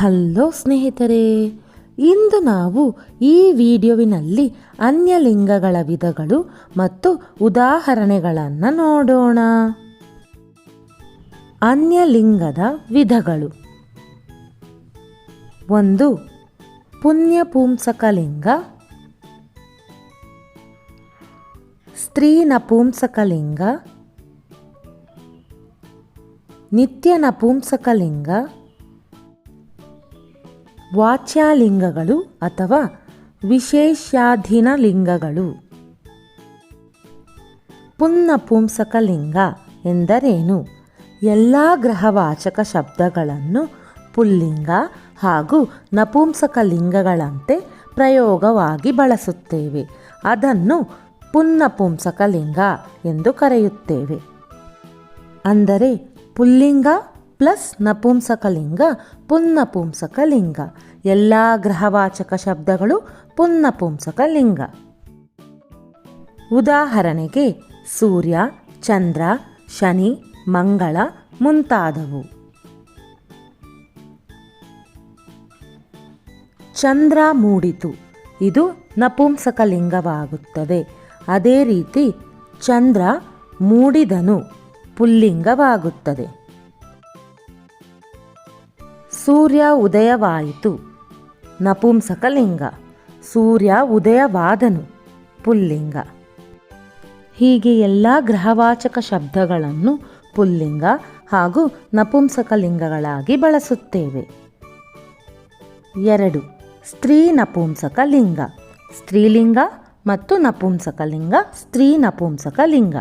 Hello ಸ್ನೇಹಿತರೆ, ಇಂದು ನಾವು ಈ ವಿಡಿಯೋವಿನಲ್ಲಿ ಅನ್ಯಲಿಂಗಗಳ ವಿಧಗಳು ಮತ್ತು ಉದಾಹರಣೆಗಳನ್ನು ನೋಡೋಣ. ಅನ್ಯಲಿಂಗದ ವಿಧಗಳು. ಒಂದು, ಪುಣ್ಯಪುಂಸಕಲಿಂಗ. ಸ್ತ್ರೀ ನಪುಂಸಕಲಿಂಗ ನಿತ್ಯ ನಪುಂಸಕಲಿಂಗ ವಾಚ್ಯಲಿಂಗಗಳು ಅಥವಾ ವಿಶೇಷಾಧೀನ ಲಿಂಗಗಳು ಪುನ್ನಪುಂಸಕಲಿಂಗ ಎಂದರೇನು? ಎಲ್ಲ ಗ್ರಹವಾಚಕ ಶಬ್ದಗಳನ್ನು ಪುಲ್ಲಿಂಗ ಹಾಗೂ ನಪುಂಸಕ ಲಿಂಗಗಳಂತೆ ಪ್ರಯೋಗವಾಗಿ ಬಳಸುತ್ತೇವೆ. ಅದನ್ನು ಪುನ್ನಪುಂಸಕಲಿಂಗ ಎಂದು ಕರೆಯುತ್ತೇವೆ. ಅಂದರೆ ಪುಲ್ಲಿಂಗ ಪ್ಲಸ್ ನಪುಂಸಕಲಿಂಗ, ಪುನ್ನಪುಂಸಕಲಿಂಗ. ಎಲ್ಲ ಗ್ರಹವಾಚಕ ಶಬ್ದಗಳು ಪುನ್ನಪುಂಸಕಲಿಂಗ. ಉದಾಹರಣೆಗೆ, ಸೂರ್ಯ, ಚಂದ್ರ, ಶನಿ, ಮಂಗಳ ಮುಂತಾದವು. ಚಂದ್ರ ಮೂಡಿತು. ಇದು ನಪುಂಸಕಲಿಂಗವಾಗುತ್ತದೆ. ಅದೇ ರೀತಿ, ಚಂದ್ರ ಮೂಡಿದನು, ಪುಲ್ಲಿಂಗವಾಗುತ್ತದೆ. ಸೂರ್ಯ ಉದಯವಾಯಿತು. ನಪುಂಸಕಲಿಂಗ, ಸೂರ್ಯ ಉದಯವಾದನು, ಪುಲ್ಲಿಂಗ. ಹೀಗೆ ಎಲ್ಲ ಗ್ರಹವಾಚಕ ಶಬ್ದಗಳನ್ನು ಪುಲ್ಲಿಂಗ ಹಾಗೂ ನಪುಂಸಕಲಿಂಗಗಳಾಗಿ ಬಳಸುತ್ತೇವೆ. ಎರಡು, ಸ್ತ್ರೀ ನಪುಂಸಕಲಿಂಗ, ಸ್ತ್ರೀಲಿಂಗ ಮತ್ತು ನಪುಂಸಕಲಿಂಗ, ಸ್ತ್ರೀ ನಪುಂಸಕಲಿಂಗ.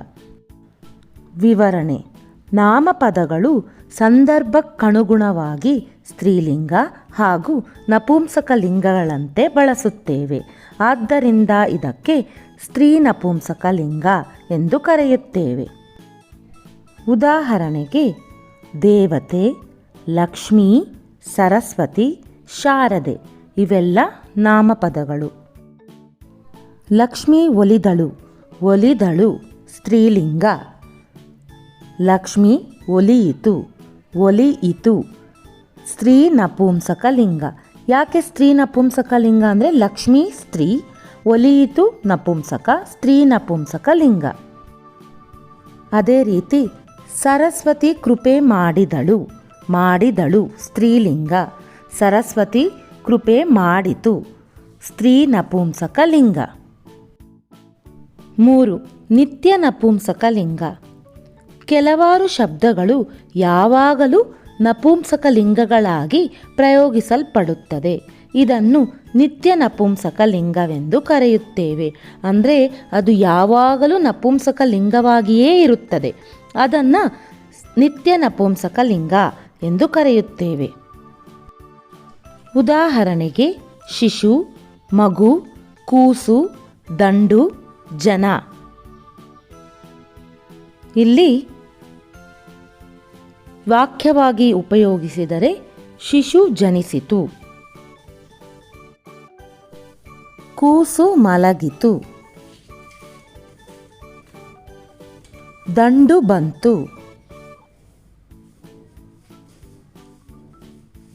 ವಿವರಣೆ, ನಾಮಪದಗಳು ಸಂದರ್ಭಕ್ಕನುಗುಣವಾಗಿ ಸ್ತ್ರೀಲಿಂಗ ಹಾಗೂ ನಪುಂಸಕ ಲಿಂಗಗಳಂತೆ ಬಳಸುತ್ತೇವೆ. ಆದ್ದರಿಂದ ಇದಕ್ಕೆ ಸ್ತ್ರೀ ನಪುಂಸಕ ಲಿಂಗ ಎಂದು ಕರೆಯುತ್ತೇವೆ. ಉದಾಹರಣೆಗೆ, ದೇವತೆ, ಲಕ್ಷ್ಮೀ, ಸರಸ್ವತಿ, ಶಾರದೆ ಇವೆಲ್ಲ ನಾಮಪದಗಳು. ಲಕ್ಷ್ಮೀ ಒಲಿದಳು ಒಲಿದಳು ಸ್ತ್ರೀಲಿಂಗ. ಲಕ್ಷ್ಮಿ ಒಲಿಯಿತು ಒಲಿಯಿತು ಸ್ತ್ರೀ ನಪುಂಸಕ ಲಿಂಗ. ಯಾಕೆ ಸ್ತ್ರೀ ನಪುಂಸಕ ಲಿಂಗ ಅಂದರೆ ಲಕ್ಷ್ಮಿ ಸ್ತ್ರೀ ಒಲಿಯಿತು ನಪುಂಸಕ, ಸ್ತ್ರೀ ನಪುಂಸಕ ಲಿಂಗ. ಅದೇ ರೀತಿ ಸರಸ್ವತಿ ಕೃಪೆ ಮಾಡಿದಳು ಮಾಡಿದಳು ಸ್ತ್ರೀಲಿಂಗ ಸರಸ್ವತಿ ಕೃಪೆ ಮಾಡಿತು, ಸ್ತ್ರೀ ನಪುಂಸಕ ಲಿಂಗ. ಮೂರು, ನಿತ್ಯ ನಪುಂಸಕಲಿಂಗ ಕೆಲವಾರು ಶಬ್ದಗಳು ಯಾವಾಗಲೂ ನಪುಂಸಕ ಲಿಂಗಗಳಾಗಿ ಪ್ರಯೋಗಿಸಲ್ಪಡುತ್ತದೆ. ಇದನ್ನು ನಿತ್ಯ ನಪುಂಸಕ ಲಿಂಗವೆಂದು ಕರೆಯುತ್ತೇವೆ. ಅಂದರೆ ಅದು ಯಾವಾಗಲೂ ನಪುಂಸಕ ಲಿಂಗವಾಗಿಯೇ ಇರುತ್ತದೆ. ಅದನ್ನು ನಿತ್ಯ ನಪುಂಸಕ ಲಿಂಗ ಎಂದು ಕರೆಯುತ್ತೇವೆ. ಉದಾಹರಣೆಗೆ, ಶಿಶು, ಮಗು, ಕೂಸು, ದಂಡು, ಜನ. ಇಲ್ಲಿ ವಾಕ್ಯವಾಗಿ ಉಪಯೋಗಿಸಿದರೆ ಶಿಶು ಜನಿಸಿತು. ಕೂಸು ಮಲಗಿತು. ದಂಡು ಬಂತು.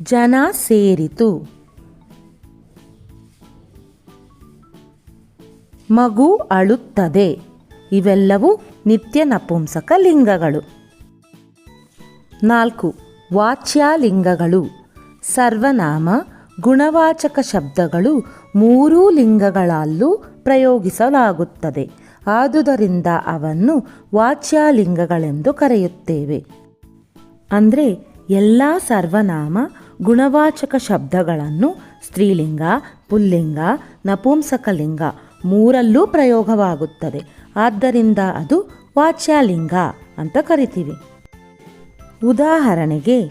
ಜನ ಸೇರಿತು. ಮಗು ಅಳುತ್ತದೆ. ಇವೆಲ್ಲವೂ ನಿತ್ಯ ನಪುಂಸಕ ಲಿಂಗಗಳು ನಾಲ್ಕು, ವಾಚ್ಯಲಿಂಗಗಳು. ಸರ್ವನಾಮ, ಗುಣವಾಚಕ ಶಬ್ದಗಳು ಮೂರೂ ಲಿಂಗಗಳಲ್ಲೂ ಪ್ರಯೋಗಿಸಲಾಗುತ್ತದೆ. ಆದುದರಿಂದ ಅವನ್ನು ವಾಚ್ಯಾಲಿಂಗಗಳೆಂದು ಕರೆಯುತ್ತೇವೆ. ಅಂದರೆ ಎಲ್ಲ ಸರ್ವನಾಮ, ಗುಣವಾಚಕ ಶಬ್ದಗಳನ್ನು ಸ್ತ್ರೀಲಿಂಗ, ಪುಲ್ಲಿಂಗ, ನಪುಂಸಕಲಿಂಗ ಮೂರಲ್ಲೂ ಪ್ರಯೋಗವಾಗುತ್ತದೆ. ಆದ್ದರಿಂದ ಅದು ವಾಚ್ಯಲಿಂಗ ಅಂತ ಕರಿತೀವಿ. ಉದಾಹರಣೆಗೆ,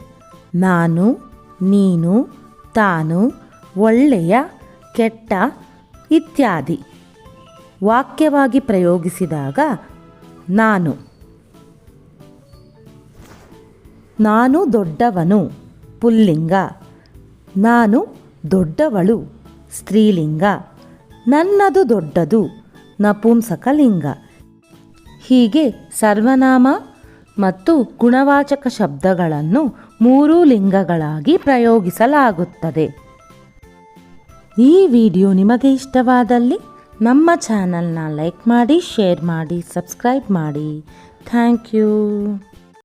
ನಾನು, ನೀನು, ತಾನು, ಒಳ್ಳೆಯ, ಕೆಟ್ಟ ಇತ್ಯಾದಿ. ವಾಕ್ಯವಾಗಿ ಪ್ರಯೋಗಿಸಿದಾಗ, ನಾನು. ನಾನು ದೊಡ್ಡವನು, ಪುಲ್ಲಿಂಗ. ನಾನು ದೊಡ್ಡವಳು, ಸ್ತ್ರೀಲಿಂಗ. ನನ್ನದು ದೊಡ್ಡದು, ನಪುಂಸಕಲಿಂಗ. ಹೀಗೆ ಸರ್ವನಾಮ ಮತ್ತು ಗುಣವಾಚಕ ಶಬ್ದಗಳನ್ನು ಮೂರು ಲಿಂಗಗಳಾಗಿ ಪ್ರಯೋಗಿಸಲಾಗುತ್ತದೆ. ಈ ವಿಡಿಯೋ ನಿಮಗೆ ಇಷ್ಟವಾದಲ್ಲಿ ನಮ್ಮ ಚಾನಲ್ನ ಲೈಕ್ ಮಾಡಿ, ಶೇರ್ ಮಾಡಿ, ಸಬ್ಸ್ಕ್ರೈಬ್ ಮಾಡಿ. Thank you.